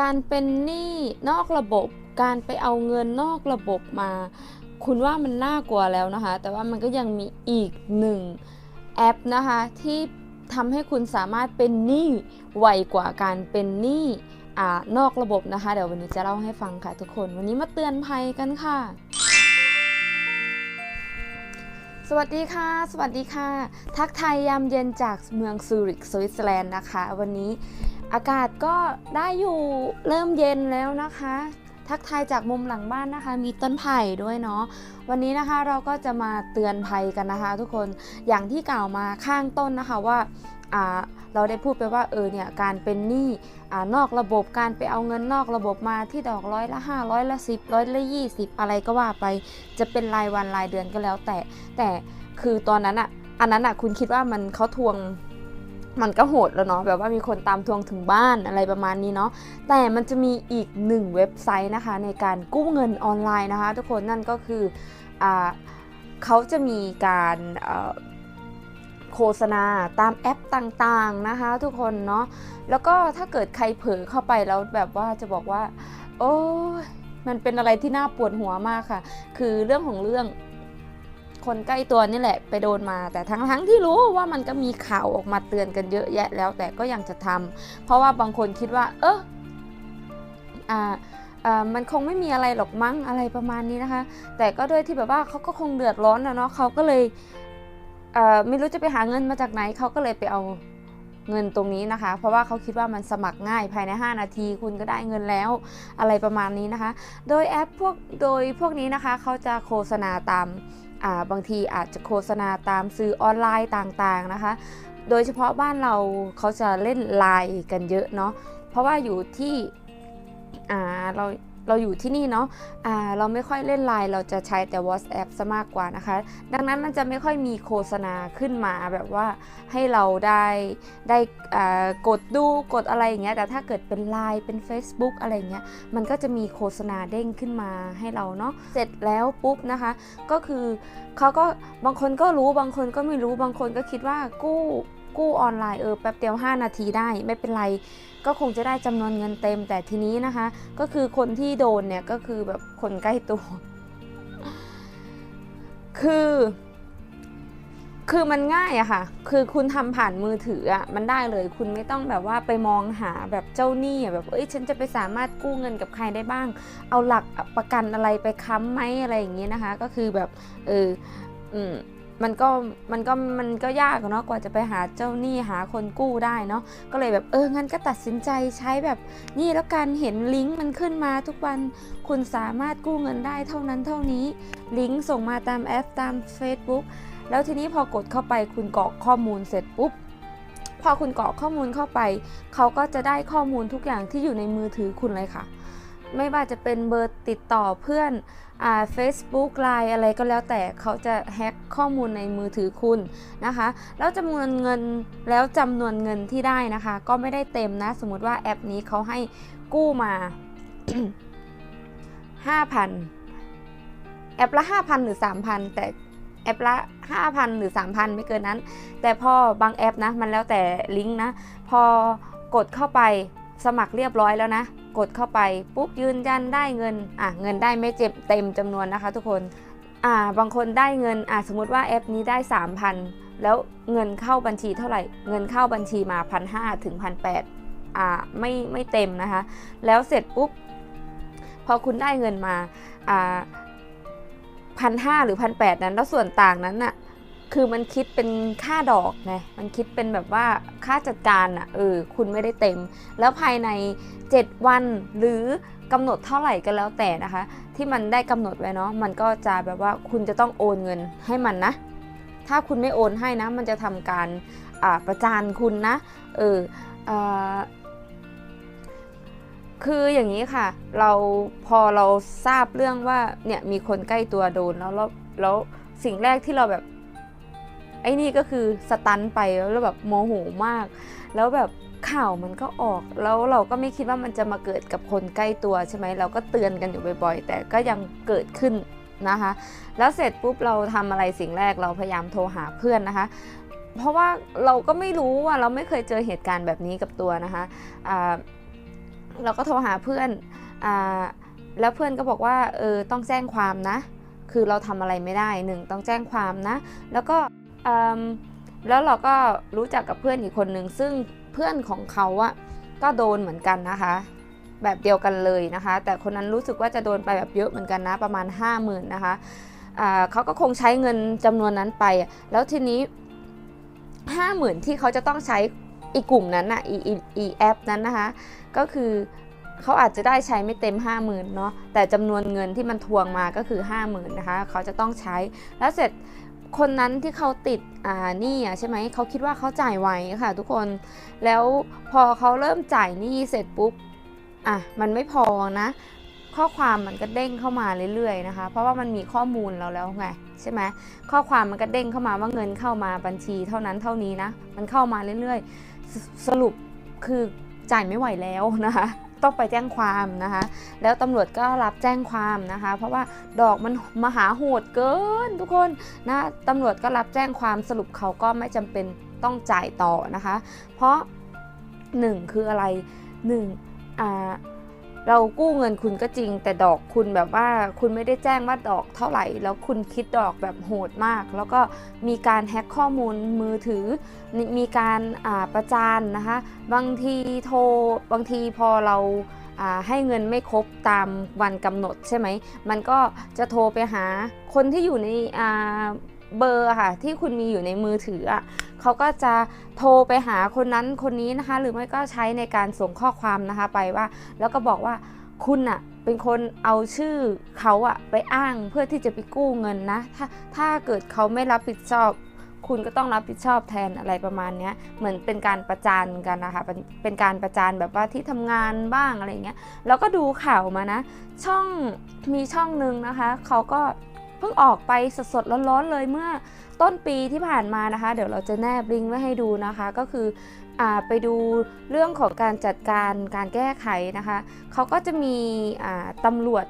การเป็นหนี้นอกระบบ การไปเอาเงินนอกระบบมา คุณว่ามันน่ากลัวแล้วนะคะ แต่ว่ามันก็ยังมีอีกหนึ่งแอปนะคะที่ทำให้คุณสามารถเป็นหนี้ไวกว่าการเป็นหนี้อ่านอกระบบนะคะ เดี๋ยววันนี้จะเล่าให้ฟังค่ะทุกคน วันนี้มาเตือนภัยกันค่ะ สวัสดีค่ะ สวัสดีค่ะ ทักไทยยามเย็นจากเมืองซูริกสวิตเซอร์แลนด์นะคะ วันนี้ อากาศก็ได้อยู่เริ่มเย็นแล้วนะคะ ทักทายจากมุมหลังบ้านนะคะ มีต้นไผ่ด้วยเนาะวันนี้นะคะเราก็จะมาเตือนภัยกันนะคะ ทุกคนอย่างที่กล่าวมาข้างต้นนะคะว่าเราได้พูดไปว่าเออเนี่ยการเป็นหนี้อนอกระบบการไปเอาเงินนอกระบบมาที่ดอกร้อยละ5ร้อยละ10ร้อยละ20 อะไรก็ว่าไปจะเป็นรายวันรายเดือนก็แล้วแต่แต่คือตอนนั้นอะอันนั้นอะคุณคิดว่ามันเขาทวง มันก็โหดแล้วเนาะแบบว่ามีคนตามทวงถึงบ้านอะไรประมาณนี้เนาะแต่มันจะมีอีกหนึ่งเว็บไซต์นะคะ ในการกู้เงินออนไลน์นะคะ ทุกคนนั่นก็คืออเขาจะมีการโฆษณาตามแอปต่างๆนะคะ ทุกคนเนาะแล้วก็ถ้าเกิดใครเผลอเข้าไปแล้วแบบว่าจะบอกว่า โอ้มันเป็นอะไรที่น่าปวดหัวมากค่ะ คือเรื่องของเรื่อง คนใกล้ตัวนี่แหละไปโดนมา แต่ทั้งทั้งที่รู้ว่ามันก็มีข่าวออกมาเตือนกันเยอะแยะแล้วแต่ก็ยังจะทำเพราะว่าบางคนคิดว่า เอออ่าอ่ามันคงไม่มีอะไรหรอกมั้งอะไรประมาณนี้นะคะ แต่ก็ด้วยที่แบบว่าเขาก็คงเดือดร้อนนะเนาะเขาก็เลยเอ่อไม่รู้จะไปหาเงินมาจากไหนเขาก็เลยไปเอาเงินตรงนี้นะคะ เพราะว่าเขาคิดว่ามันสมัครง่ายภายใน 5 นาทีคุณก็ได้เงินแล้วอะไรประมาณนี้นะคะ โดยแอปพวกโดยพวกนี้นะคะเขาจะโฆษณาตาม บางทีอาจจะโฆษณาตามสื่อออนไลน์ต่างๆนะคะ โดยเฉพาะบ้านเราเขาจะเล่นไลน์กันเยอะเนาะเพราะว่าอยู่ที่เรา เราอยู่ที่นี่เนาะอ่าเราไม่ค่อยเล่นไลน์เราจะใช้แต่ WhatsApp ซะมากกว่านะคะ ดังนั้นมันจะไม่ค่อยมีโฆษณาขึ้นมาแบบว่าให้เราได้ได้กดดูกดอะไรอย่างเงี้ยแต่ถ้าเกิดเป็น Line เป็น Facebook อะไรเงี้ยมันก็จะมีโฆษณาเด้งขึ้นมาให้เราเนาะเสร็จแล้วปุ๊บนะคะ ก็คือเขาก็บางคนก็รู้บางคนก็ไม่รู้บางคนก็คิดว่ากู้ กู้ออนไลน์เออแป๊บเดียว 5 นาทีได้ไม่เป็นไร ก็คงจะได้จำนวนเงินเต็มแต่ทีนี้นะคะ ก็คือคนที่โดนเนี่ยก็คือแบบคนใกล้ตัว คือคือมันง่ายอะค่ะ คือคุณทำผ่านมือถืออะมันได้เลย คุณไม่ต้องแบบว่าไปมองหาแบบเจ้าหนี้แบบ เอ้ย ฉันจะไปสามารถกู้เงินกับใครได้บ้าง เอาหลักประกันอะไรไปค้ำไหมอะไรอย่างเงี้ยนะคะ ก็คือแบบ เออ อืม มันก็มันก็มันก็ยากเนาะกว่าจะไปหาเจ้าหนี้หาคนกู้ได้เนาะก็เลยแบบเอองั้นก็ตัดสินใจใช้แบบนี่แล้วกันเห็นลิงก์มันขึ้นมาทุกวันคุณสามารถกู้เงินได้เท่านั้นเท่านี้ลิงก์ส่งมาตามแอปตาม Facebook แล้วทีนี้พอกดเข้าไปคุณกรอกข้อมูลเสร็จปุ๊บพอคุณกรอกข้อมูลเข้าไป เขาก็จะได้ข้อมูลทุกอย่างที่อยู่ในมือถือคุณเลยค่ะ ไม่ว่าจะเป็นเบอร์ติดต่อเพื่อนอ่า Facebook Line อะไรก็แล้วแต่เขาจะแฮ็กข้อมูลในมือถือคุณนะคะแล้วจำนวนเงินแล้วจำนวนเงินที่ได้นะคะ ก็ไม่ได้เต็มนะ สมมติว่าแอปนี้เขาให้กู้มา 5,000 แอปละ 5,000 หรือ 3,000 แต่แอปละ 5,000 หรือ 3,000 ไม่เกินนั้น แต่พอบางแอปนะ มันแล้วแต่ลิงก์นะ พอกดเข้าไป สมัครเรียบร้อยแล้วนะ กดเข้าไปปุ๊บยืนยันได้เงินอะเงินได้ไม่เจ็บเต็มจำนวนนะคะ ทุกคนอ่าบางคนได้เงินอะสมมติว่าแอปนี้ได้ 3,000 แล้วเงินเข้าบัญชีเท่าไหร่ เงินเข้าบัญชีมา1,500ถึง1,800อ่าไม่ไม่เต็มนะคะ แล้วเสร็จปุ๊บพอคุณได้เงินมาอ่าพันห้าหรือพันแปดนั้นแล้วส่วนต่างนั้นน่ะ คือมันคิดเป็นค่าดอกไง มันคิดเป็นแบบว่าค่าจัดการอะเออคุณไม่ได้เต็ม แล้วภายใน 7 วันหรือกำหนดเท่าไหร่ก็แล้วแต่นะคะ ที่มันได้กำหนดไว้เนาะมันก็จะแบบว่าคุณจะต้องโอนเงินให้มันนะ ถ้าคุณไม่โอนให้นะ มันจะทำการประจานคุณนะ เอออ่อคืออย่างนี้ค่ะ เราพอเราทราบเรื่องว่าเนี่ยมีคนใกล้ตัวโดนแล้วแล้วแล้วสิ่งแรกที่เราแบบ อ้นี่ก็คือสตันไปแล้วแบบโมโหมาก แล้วแบบข่าวมันก็ออก แล้วเราก็ไม่คิดว่ามันจะมาเกิดกับคนใกล้ตัวใช่ไหมเราก็เตือนกันอยู่บ่อยๆ แต่ก็ยังเกิดขึ้นนะคะ แล้วเสร็จปุ๊บเราทำอะไรสิ่งแรกเราพยายามโทรหาเพื่อนนะคะ เพราะว่าเราก็ไม่รู้ว่าเราไม่เคยเจอเหตุการณ์แบบนี้กับตัวนะคะอ่าเราก็โทรหาเพื่อนอแล้วเพื่อนก็บอกว่าเออต้องแจ้งความนะ คือเราทำอะไรไม่ได้หนึ่งต้องแจ้งความนะ แล้วก็ แล้วเราก็รู้จักกับเพื่อนอีกคนหนึ่งซึ่งเพื่อนของเขาอะก็โดนเหมือนกันนะคะ แบบเดียวกันเลยนะคะ แต่คนนั้นรู้สึกว่าจะโดนไปแบบเยอะเหมือนกันนะประมาณ 5 0,000นะคะเขาก็คงใช้เงินจำนวนนั้นไป แล้วทีนี้ 50,000 ที่เขาจะต้องใช้อีกกลุ่มนั้นอะอีอีอีแอปนั้นนะคะ ก็คือเขาอาจจะได้ใช้ไม่เต็ม 50,000เนาะแต่จำนวนเงินที่มันทวงมาก็คือ 50,000นะคะเขาจะต้องใช้แล้วเสร็จ คนนั้นที่เขาติดอ่านี้อะใช่ไหมเขาคิดว่าเขาจ่ายไวค่ะ ทุกคนแล้วพอเขาเริ่มจ่ายนี้เสร็จปุ๊บอะมันไม่พอนะ ข้อความมันก็เด้งเข้ามาเรื่อยๆนะคะ เพราะว่ามันมีข้อมูลเราแล้วไงใช่ไหมข้อความมันก็เด้งเข้ามาว่าเงินเข้ามาบัญชีเท่านั้นเท่านี้นะ มันเข้ามาเรื่อยๆสสรุปคือจ่ายไม่ไหวแล้วนะคะ ต้องไปแจ้งความนะคะ แล้วตำรวจก็รับแจ้งความนะคะ เพราะว่าดอกมันมหาโหดเกินทุกคนนะตำรวจก็รับแจ้งความสรุปเขาก็ไม่จำเป็นต้องจ่ายต่อนะคะ เพราะหนึ่งคืออะไรหนึ่งอ่า เรากู้เงินคุณก็จริง แต่ดอกคุณแบบว่าคุณไม่ได้แจ้งว่าดอกเท่าไหร่ แล้วคุณคิดดอกแบบโหดมาก แล้วก็มีการแฮ็กข้อมูลมือถือ มีการอ่าประจานนะคะ บางทีโทรบางทีพอเราอ่าให้เงินไม่ครบตามวันกำหนดใช่ไหม มันก็จะโทรไปหาคนที่อยู่ในอ่า เบอร์ค่ะ ที่คุณมีอยู่ในมือถืออะเขาก็จะโทรไปหาคนนั้นคนนี้นะคะ หรือไม่ก็ใช้ในการส่งข้อความนะคะไปว่า แล้วก็บอกว่าคุณอะเป็นคนเอาชื่อเขาอะไปอ้างเพื่อที่จะไปกู้เงินนะ ถ้าถ้าเกิดเขาไม่รับผิดชอบคุณก็ต้องรับผิดชอบแทนอะไรประมาณนี้เหมือนเป็นการประจานกันนะคะ เป็นการประจานแบบว่าที่ทำงานบ้างอะไรเงี้ย แล้วก็ดูข่าวมานะ ช่องมีช่องหนึ่งนะคะ เขาก็ เพิ่งออกไปสดๆร้อนๆเลยเมื่อต้นปีที่ผ่านมานะคะ เดี๋ยวเราจะแนบลิงก์ไว้ให้ดูนะคะ ก็คืออไปดูเรื่องของการจัดการการแก้ไขนะคะเขาก็จะมีตำรวจ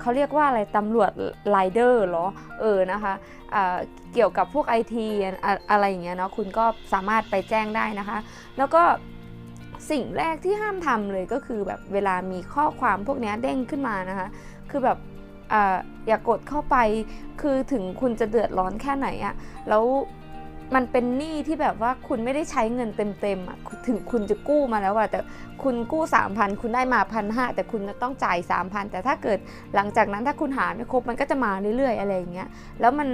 เขาเรียกว่าอะไรตำรวจไลเดอร์เหรอเออนะคะอ่าเกี่ยวกับพวกไอทีอะไรอย่างเงี้ยเนาะคุณก็สามารถไปแจ้งได้นะคะ แล้วก็สิ่งแรกที่ห้ามทำเลยก็คือแบบเวลามีข้อความพวกนี้เด้งขึ้นมานะคะ คือแบบ อย่ากกดเข้าไปคือถึงคุณจะเดือดร้อนแค่ไหนอะแล้วมันเป็นหนี้ที่แบบว่าคุณไม่ได้ใช้เงินเต็มๆอะถึงคุณจะกู้มาแล้วอะแต่คุณกู้ 3,000 คุณได้มาพันหแต่คุณจะต้องจ่าย 3,000 แต่ถ้าเกิดหลังจากนั้นถ้าคุณหาไม่ครบมันก็จะมาเรื่อยๆ อะไรอย่างเงี้ยแล้วมัน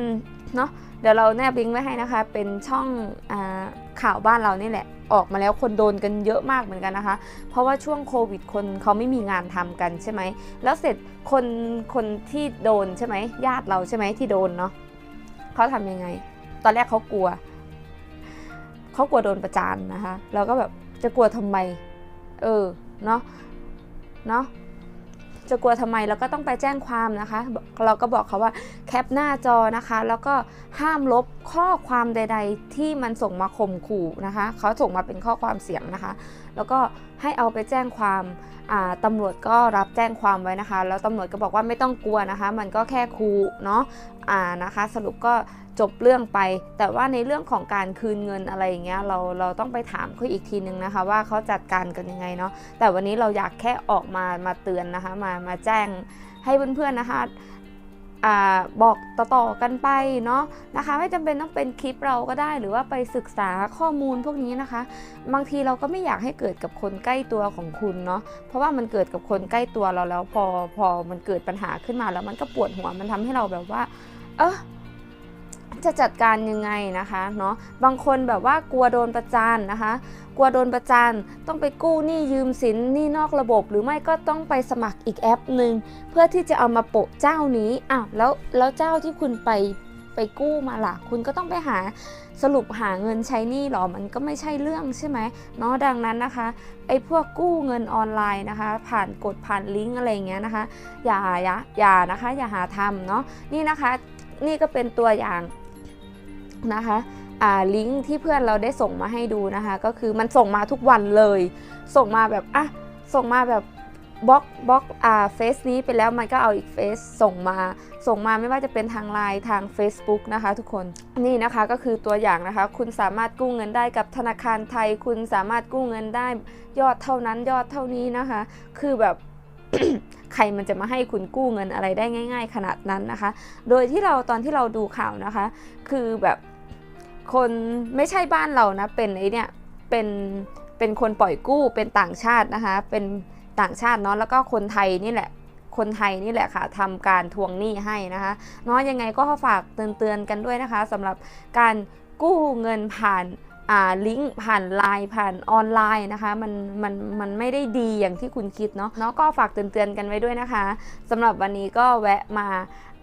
เนาะเดี๋ยวเราแนบลิงก์ไว้ให้นะคะ เป็นช่องอา ข่าวบ้านเรานี่แหละ ออกมาแล้วคนโดนกันเยอะมากเหมือนกันนะคะ เพราะว่าช่วงโควิดคนเขาไม่มีงานทำกันใช่ไหม แล้วเสร็จคนคนที่โดนใช่ไหมญาติเราใช่ไหมที่โดนเนาะเขาทำยังไง ตอนแรกเขากลัวเขากลัวโดนประจานนะคะแล้วก็แบบจะกลัวทำไม เออเนาะเนาะจะกลัวทำไมเราก็ต้องไปแจ้งความนะคะ เราก็บอกเขาว่าแคปหน้าจอนะคะ แล้วก็ห้ามลบข้อความใด ๆ ที่มันส่งมาข่มขู่นะคะเขาส่งมาเป็นข้อความเสียงนะคะ แล้วก็ให้เอาไปแจ้งความตำรวจก็รับแจ้งความไว้นะคะ แล้วตำรวจก็บอกว่าไม่ต้องกลัวนะคะ มันก็แค่ครูเนาะอ่านะคะ สรุปก็จบเรื่องไป แต่ว่าในเรื่องของการคืนเงินอะไรอย่างเงี้ยเราเราต้องไปถามเขาอีกทีนึงนะคะ ว่าเขาจัดการกันยังไงเนาะแต่วันนี้เราอยากแค่ออกมามาเตือนนะคะ มามาแจ้งให้เพื่อนๆนะคะ อบอกต่อๆกันไปเนาะนะคะ ไม่จำเป็นต้องเป็นคลิปเราก็ได้ หรือว่าไปศึกษาข้อมูลพวกนี้นะคะ บางทีเราก็ไม่อยากให้เกิดกับคนใกล้ตัวของคุณเนาะเพราะว่ามันเกิดกับคนใกล้ตัวเราแล้วพอพอมันเกิดปัญหาขึ้นมาแล้วมันก็ปวดหัวมันทำให้เราแบบว่า เออ จะจัดการยังไงนะคะเนาะบางคนแบบว่ากลัวโดนประจานนะคะ กลัวโดนประจานต้องไปกู้หนี้ยืมสินหนี้นอกระบบ หรือไม่ก็ต้องไปสมัครอีกแอปหนึ่งเพื่อที่จะเอามาโปะเจ้านี้อ้าวแล้วแล้วเจ้าที่คุณไปไปกู้มาล่ะ คุณก็ต้องไปหาสรุปหาเงินใช้หนี้หรอ มันก็ไม่ใช่เรื่องใช่ไหมเนาะดังนั้นนะคะไอ้พวกกู้เงินออนไลน์นะคะ ผ่านกดผ่านลิงก์อะไรเงี้ยนะคะ อย่าอย่าอย่านะคะ อย่าหาทำเนาะนี่นะคะ นี่ก็เป็นตัวอย่าง นะคะลิงก์ที่เพื่อนเราได้ส่งมาให้ดูนะคะ ก็คือมันส่งมาทุกวันเลย ส่งมาแบบอะส่งมาแบบบล็อกบล็อกอ่าเฟซนี้ไปแล้วมันก็เอาอีกเฟซส่งมา ส่งมาไม่ว่าจะเป็นทางไลน์ทาง Facebook นะคะ ทุกคนนี่นะคะก็คือตัวอย่างนะคะ คุณสามารถกู้เงินได้กับธนาคารไทย คุณสามารถกู้เงินได้ยอดเท่านั้นยอดเท่านี้นะคะ คือแบบใครมันจะมาให้คุณกู้เงินอะไรได้ง่าย ๆ ขนาดนั้นนะคะ โดยที่เราตอนที่เราดูข่าวนะคะ คือแบบ คนไม่ใช่บ้านเรานะ เป็นไอเนี่ยเป็นเป็นคนปล่อยกู้เป็นต่างชาตินะคะ เป็นต่างชาติเนาะแล้วก็คนไทยนี่แหละ คนไทยนี่แหละค่ะทำการทวงหนี้ให้นะคะเนาะยังไงก็ฝากเตือนๆกันด้วยนะคะสำหรับการกู้เงินผ่านอ่าลิงก์ผ่านไลน์ผ่านออนไลน์นะคะมันมันมันไม่ได้ดีอย่างที่คุณคิดเนาะเนาะก็ฝากเตือนๆกันไว้ด้วยนะคะสำหรับวันนี้ก็แวะมา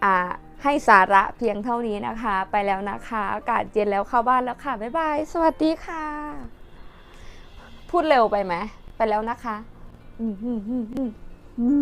อ่า ให้สาระเพียงเท่านี้นะคะ ไปแล้วนะคะ อากาศเย็นแล้วเข้าบ้านแล้วค่ะ บ๊ายบาย สวัสดีค่ะ พูดเร็วไปไหม ไปแล้วนะคะ อืมอืมอืมอืม